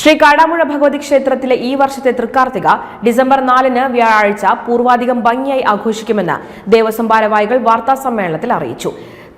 ശ്രീ കാടാമുഴ ഭഗവതി ക്ഷേത്രത്തിലെ ഈ വർഷത്തെ തൃക്കാർത്തിക ഡിസംബർ നാലിന് വ്യാഴാഴ്ച പൂർവാധികം ഭംഗിയായി ആഘോഷിക്കുമെന്ന് ദേവസ്വം ഭാരവാഹികൾ വാർത്താ സമ്മേളനത്തിൽ അറിയിച്ചു.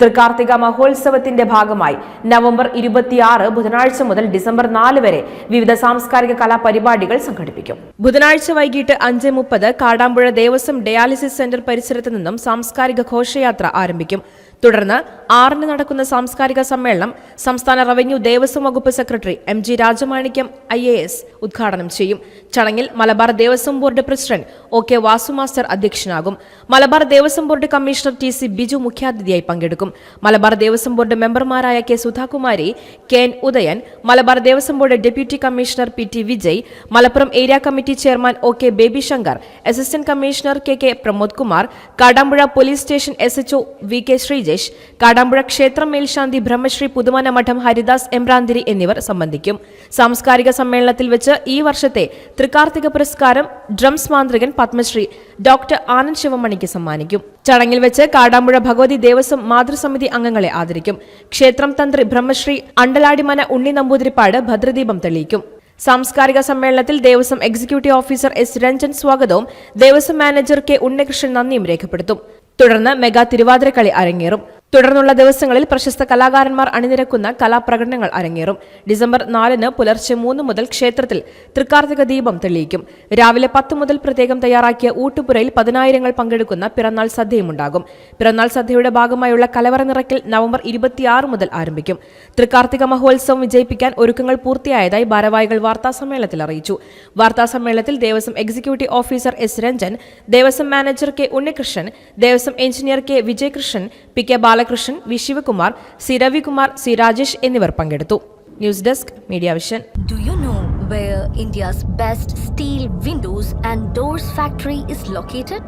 തൃക്കാർത്തിക മഹോത്സവത്തിന്റെ ഭാഗമായി നവംബർ ഇരുപത്തിയാറ് ബുധനാഴ്ച മുതൽ ഡിസംബർ നാല് വരെ വിവിധ സാംസ്കാരിക കലാപരിപാടികൾ സംഘടിപ്പിക്കും. ബുധനാഴ്ച വൈകിട്ട് അഞ്ച് മുപ്പത് കാടാമ്പുഴ ദേവസ്വം ഡയാലിസിസ് സെന്റർ പരിസരത്ത് നിന്നും സാംസ്കാരിക ഘോഷയാത്ര ആരംഭിക്കും. തുടർന്ന് ആറിന് നടക്കുന്ന സാംസ്കാരിക സമ്മേളനം സംസ്ഥാന റവന്യൂ ദേവസ്വം വകുപ്പ് secretary M G Rajamanickam I A S ഉദ്ഘാടനം ചെയ്യും. ചടങ്ങിൽ Malabar Devaswom board president O K Vasu master അധ്യക്ഷനാകും. Malabar Devaswom board commissioner T C Biju മുഖ്യാതിഥിയായി പങ്കെടുക്കും. മലബാർ ദേവസ്വം ബോർഡ് മെമ്പർമാരായ K Sudhakumari K N Udayan Malabar Devaswom board deputy commissioner P T Vijay Malappuram area committee chairman O K Baby Shankar assistant commissioner K K Pramod Kumar Kadampuzha police station S H O V K Sreejesh Kadampuzha ക്ഷേത്രം മേൽശാന്തി ബ്രഹ്മശ്രീ പുതുമന മഠം ഹരിദാസ് എംബ്രാന്തിരി എന്നിവർ സംബന്ധിക്കും. സാംസ്കാരിക സമ്മേളനത്തിൽ വെച്ച് ഈ വർഷത്തെ തൃക്കാർത്തിക പുരസ്കാരം ഡ്രംസ് മാന്ത്രികൻ പത്മശ്രീ ഡോക്ടർ ആനന്ദ് ശിവമണിക്ക് സമ്മാനിക്കും. ചടങ്ങിൽ വെച്ച് കാടാമ്പുഴ ഭഗവതി ദേവസ്വം മാതൃസമിതി അംഗങ്ങളെ ആദരിക്കും. ക്ഷേത്രം തന്ത്രി ബ്രഹ്മശ്രീ അണ്ടലാടിമന ഉണ്ണി നമ്പൂതിരിപ്പാട് ഭദ്രദീപം തെളിയിക്കും. സാംസ്കാരിക സമ്മേളനത്തിൽ Devaswom executive officer S Ranjan സ്വാഗതവും ദേവസ്വം മാനേജർ കെ ഉണ്ണികൃഷ്ണൻ നന്ദിയും രേഖപ്പെടുത്തും. തുടർന്ന് മെഗാ തിരുവാതിരക്കളി അരങ്ങേറും. തുടർന്നുള്ള ദിവസങ്ങളിൽ പ്രശസ്ത കലാകാരന്മാർ അണിനിരക്കുന്ന കലാപ്രകടനങ്ങൾ അരങ്ങേറും. ഡിസംബർ നാലിന് പുലർച്ചെ മൂന്ന് മുതൽ ക്ഷേത്രത്തിൽ തൃക്കാർത്തിക ദീപം തെളിയിക്കും. രാവിലെ പത്ത് മുതൽ പ്രത്യേകം തയ്യാറാക്കിയ ഊട്ടുപുരയിൽ പതിനായിരങ്ങൾ പങ്കെടുക്കുന്ന പിറന്നാൾ സദ്യയുമുണ്ടാകും. പിറന്നാൾ സദ്യയുടെ ഭാഗമായുള്ള കലവറ നിറയ്ക്കൽ നവംബർ ഇരുപത്തിയാറ് മുതൽ ആരംഭിക്കും. തൃക്കാർത്തിക മഹോത്സവം വിജയിപ്പിക്കാൻ ഒരുക്കങ്ങൾ പൂർത്തിയായതായി ഭാരവാഹികൾ വാർത്താസമ്മേളനത്തിൽ അറിയിച്ചു. വാർത്താസമ്മേളനത്തിൽ Devaswom executive officer S Ranjan Devaswom manager K Unnikrishnan Devaswom engineer K Vijayakrishnan P K Balakrishnan V Sivakumar C Ravikumar C Rajesh എന്നിവർ പങ്കെടുത്തു. News desk media vision. Do you know where India's best steel windows and doors factory is located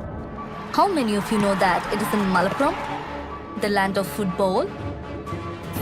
how many of you know that it is in Malappuram the land of football